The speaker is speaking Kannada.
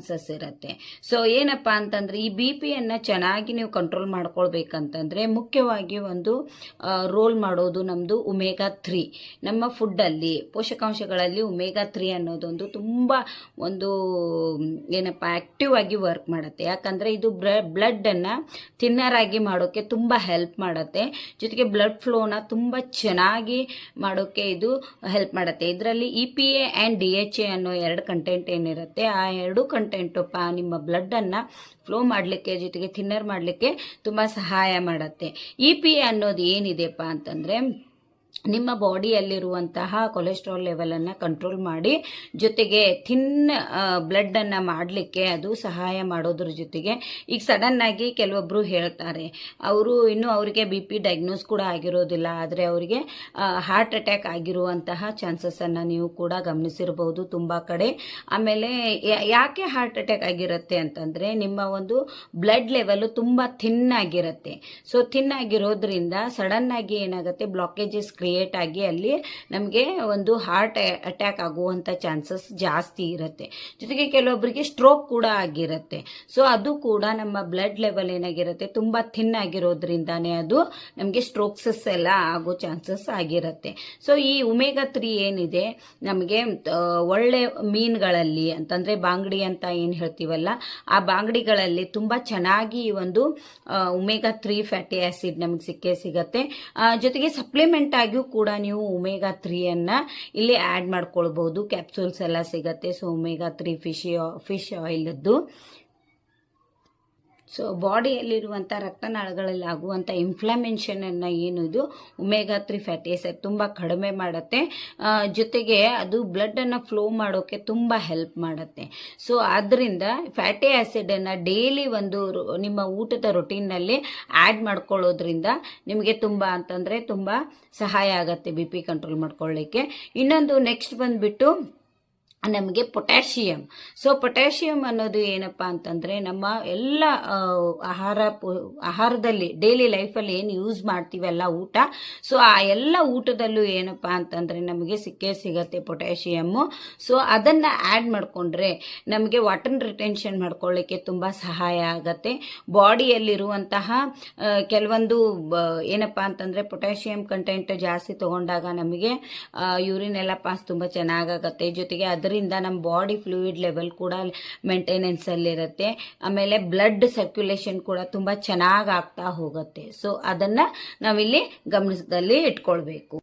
ಚಾನ್ಸಸ್ ಇರುತ್ತೆ. ಸೊ ಏನಪ್ಪ ಅಂತಂದ್ರೆ ಈ ಬಿ ಪಿಯನ್ನು ಚೆನ್ನಾಗಿ ನೀವು ಕಂಟ್ರೋಲ್ ಮಾಡ್ಕೊಳ್ಬೇಕಂತಂದ್ರೆ ಮುಖ್ಯವಾಗಿ ಒಂದು ರೋಲ್ ಮಾಡೋದು ನಮ್ಮದು ಉಮೇಗಾ ತ್ರೀ ನಮ್ಮ ಫುಡ್ಡಲ್ಲಿ ಪೋಷಕಾಂಶಗಳಲ್ಲಿ ಉಮೇಗಾ ತ್ರೀ ಅನ್ನೋದೊಂದು ತುಂಬ ಒಂದು, ಏನಪ್ಪ ಆಕ್ಟಿವ್ ಆಗಿ ವರ್ಕ್ ಮಾಡುತ್ತೆ. ಯಾಕಂದ್ರೆ ಇದು ಬ್ಲಡ್ಡನ್ನು ಥಿನ್ನರ್ ಆಗಿ ಮಾಡೋಕ್ಕೆ ತುಂಬ ಹೆಲ್ಪ್ ಮಾಡುತ್ತೆ. ಜೊತೆಗೆ ಬ್ಲಡ್ ಫ್ಲೋನ ತುಂಬ ಚೆನ್ನಾಗಿ ಮಾಡೋಕ್ಕೆ ಇದು ಹೆಲ್ಪ್ ಮಾಡುತ್ತೆ. ಇದರಲ್ಲಿ E P A and D H A ಅನ್ನೋ ಎರಡು ಕಂಟೆಂಟ್ ಏನಿರುತ್ತೆ, ಆ ಎರಡು ಕಂಟೆಂಟು ಪ, ನಿಮ್ಮ ಬ್ಲಡ್ಡನ್ನು ಫ್ಲೋ ಮಾಡಲಿಕ್ಕೆ, ಜೊತೆಗೆ ಥಿನ್ನರ್ ಮಾಡಲಿಕ್ಕೆ ತುಂಬ ಸಹಾಯ ಮಾಡುತ್ತೆ. ಇ ಪಿ ಎ ಅನ್ನೋದು ಏನಿದೆಪ್ಪ ಅಂತಂದರೆ ನಿಮ್ಮ ಬಾಡಿಯಲ್ಲಿರುವಂತಹ ಕೊಲೆಸ್ಟ್ರಾಲ್ ಲೆವೆಲನ್ನು ಕಂಟ್ರೋಲ್ ಮಾಡಿ, ಜೊತೆಗೆ ಥಿನ್ ಬ್ಲಡ್ಡನ್ನು ಮಾಡಲಿಕ್ಕೆ ಅದು ಸಹಾಯ ಮಾಡೋದ್ರ ಜೊತೆಗೆ ಈಗ ಸಡನ್ ಆಗಿ ಕೆಲವೊಬ್ಬರು ಹೇಳ್ತಾರೆ, ಅವರು ಇನ್ನೂ ಅವರಿಗೆ ಬಿ ಪಿ ಡಯಾಗ್ನೋಸ್ ಕೂಡ ಆಗಿರೋದಿಲ್ಲ, ಆದರೆ ಅವರಿಗೆ ಹಾರ್ಟ್ ಅಟ್ಯಾಕ್ ಆಗಿರುವಂತಹ ಚಾನ್ಸಸ್ಸನ್ನು ನೀವು ಕೂಡ ಗಮನಿಸಿರಬಹುದು ತುಂಬ ಕಡೆ. ಆಮೇಲೆ ಯಾಕೆ ಹಾರ್ಟ್ ಅಟ್ಯಾಕ್ ಆಗಿರುತ್ತೆ ಅಂತಂದರೆ ನಿಮ್ಮ ಒಂದು ಬ್ಲಡ್ ಲೆವೆಲ್ ತುಂಬ ಥಿನ್ ಆಗಿರುತ್ತೆ. ಸೊ ಥಿನ್ ಆಗಿರೋದ್ರಿಂದ ಸಡನ್ ಆಗಿ ಏನಾಗುತ್ತೆ ಬ್ಲಾಕೇಜಸ್ ಕ್ರಿಯೇಟ್ ಆಗಿ ಅಲ್ಲಿ ನಮಗೆ ಒಂದು ಹಾರ್ಟ್ ಅಟ್ಯಾಕ್ ಆಗುವಂಥ ಚಾನ್ಸಸ್ ಜಾಸ್ತಿ ಇರುತ್ತೆ. ಜೊತೆಗೆ ಕೆಲವೊಬ್ಬರಿಗೆ ಸ್ಟ್ರೋಕ್ ಕೂಡ ಆಗಿರುತ್ತೆ. ಸೊ ಅದು ಕೂಡ ನಮ್ಮ ಬ್ಲಡ್ ಲೆವೆಲ್ ಏನಾಗಿರುತ್ತೆ? ತುಂಬ ಥಿನ್ ಆಗಿರೋದ್ರಿಂದಾನೇ ಅದು ನಮಗೆ ಸ್ಟ್ರೋಕ್ಸಸ್ ಎಲ್ಲ ಆಗೋ ಚಾನ್ಸಸ್ ಆಗಿರುತ್ತೆ. ಸೊ ಈ ಉಮೇಗಾ ತ್ರೀ ಏನಿದೆ? ನಮಗೆ ಒಳ್ಳೆ ಮೀನುಗಳಲ್ಲಿ ಅಂತಂದ್ರೆ ಬಾಂಗಡಿ ಅಂತ ಏನು ಹೇಳ್ತೀವಲ್ಲ? ಆ ಬಾಂಗಡಿಗಳಲ್ಲಿ ತುಂಬ ಚೆನ್ನಾಗಿ ಈ ಒಂದು ಉಮೇಗಾ ತ್ರೀ ಫ್ಯಾಟಿ ಆಸಿಡ್ ನಮಗೆ ಸಿಕ್ಕೇ ಸಿಗತ್ತೆ. ಜೊತೆಗೆ ಸಪ್ಲಿಮೆಂಟ್ ಆಗಿಯೂ ಕೂಡ ನೀವು ಒಮೇಗಾ ತ್ರೀಯನ್ನು ಇಲ್ಲಿ ಆ್ಯಡ್ ಮಾಡ್ಕೊಳ್ಬೋದು. ಕ್ಯಾಪ್ಸೂಲ್ಸ್ ಎಲ್ಲ ಸಿಗುತ್ತೆ. So omega three fish fish ಆಯಿಲದ್ದು so ಬಾಡಿಯಲ್ಲಿರುವಂಥ ರಕ್ತನಾಳಗಳಲ್ಲಿ ಆಗುವಂಥ ಇನ್ಫ್ಲಮೇಷನನ್ನು ಏನು ಇದು ಉಮೇಗಾ ತ್ರೀ ಫ್ಯಾಟಿ ಆಸಿಡ್ ತುಂಬ ಕಡಿಮೆ ಮಾಡುತ್ತೆ. ಜೊತೆಗೆ ಅದು ಬ್ಲಡ್ಡನ್ನು ಫ್ಲೋ ಮಾಡೋಕ್ಕೆ ತುಂಬ ಹೆಲ್ಪ್ ಮಾಡುತ್ತೆ. ಸೊ ಆದ್ದರಿಂದ ಫ್ಯಾಟಿ ಆ್ಯಸಿಡನ್ನು ಡೈಲಿ ಒಂದು ನಿಮ್ಮ ಊಟದ ರೊಟೀನ್ನಲ್ಲಿ ಆ್ಯಡ್ ಮಾಡ್ಕೊಳ್ಳೋದ್ರಿಂದ ನಿಮಗೆ ತುಂಬ ಅಂತಂದರೆ ತುಂಬ ಸಹಾಯ ಆಗುತ್ತೆ ಬಿ ಪಿ ಕಂಟ್ರೋಲ್ ಮಾಡ್ಕೊಳ್ಳಿಕ್ಕೆ. ಇನ್ನೊಂದು ನೆಕ್ಸ್ಟ್ ಬಂದುಬಿಟ್ಟು ನಮಗೆ ಪೊಟ್ಯಾಷಿಯಂ. ಸೊ ಪೊಟ್ಯಾಷಿಯಂ ಅನ್ನೋದು ಏನಪ್ಪ ಅಂತಂದರೆ ನಮ್ಮ ಎಲ್ಲ ಆಹಾರ ಆಹಾರದಲ್ಲಿ ಡೈಲಿ ಲೈಫಲ್ಲಿ ಏನು ಯೂಸ್ ಮಾಡ್ತೀವಲ್ಲ ಊಟ. ಸೊ ಆ ಎಲ್ಲ ಊಟದಲ್ಲೂ ಏನಪ್ಪ ಅಂತಂದರೆ ನಮಗೆ ಸಿಕ್ಕೇ ಸಿಗತ್ತೆ ಪೊಟ್ಯಾಷಿಯಮ್ಮು ಸೊ ಅದನ್ನು ಆ್ಯಡ್ ಮಾಡಿಕೊಂಡ್ರೆ ನಮಗೆ ವಾಟರ್ ರಿಟೆನ್ಷನ್ ಮಾಡ್ಕೊಳ್ಳಿಕ್ಕೆ ತುಂಬ ಸಹಾಯ ಆಗತ್ತೆ. ಬಾಡಿಯಲ್ಲಿರುವಂತಹ ಕೆಲವೊಂದು ಏನಪ್ಪ ಅಂತಂದರೆ ಪೊಟ್ಯಾಷಿಯಂ ಕಂಟೆಂಟ್ ಜಾಸ್ತಿ ತಗೊಂಡಾಗ ನಮಗೆ ಯೂರಿನ್ ಎಲ್ಲ ಪಾಸ್ ತುಂಬ ಚೆನ್ನಾಗಾಗತ್ತೆ ಜೊತೆಗೆ ಅದರಿಂದ ನಮ್ಮ ಬಾಡಿ ಫ್ಲೂಯಿಡ್ ಲೆವೆಲ್ ಕೂಡ ಮೇಂಟೆನೆನ್ಸ್ ಅಲ್ಲಿರುತ್ತೆ. ಆಮೇಲೆ ಬ್ಲಡ್ ಸರ್ಕ್ಯುಲೇಷನ್ ಕೂಡ ತುಂಬ ಚೆನ್ನಾಗಿ ಆಗ್ತಾ ಹೋಗುತ್ತೆ. ಸೊ ಅದನ್ನು ನಾವಿಲ್ಲಿ ಗಮನದಲ್ಲಿ ಇಟ್ಕೊಳ್ಬೇಕು.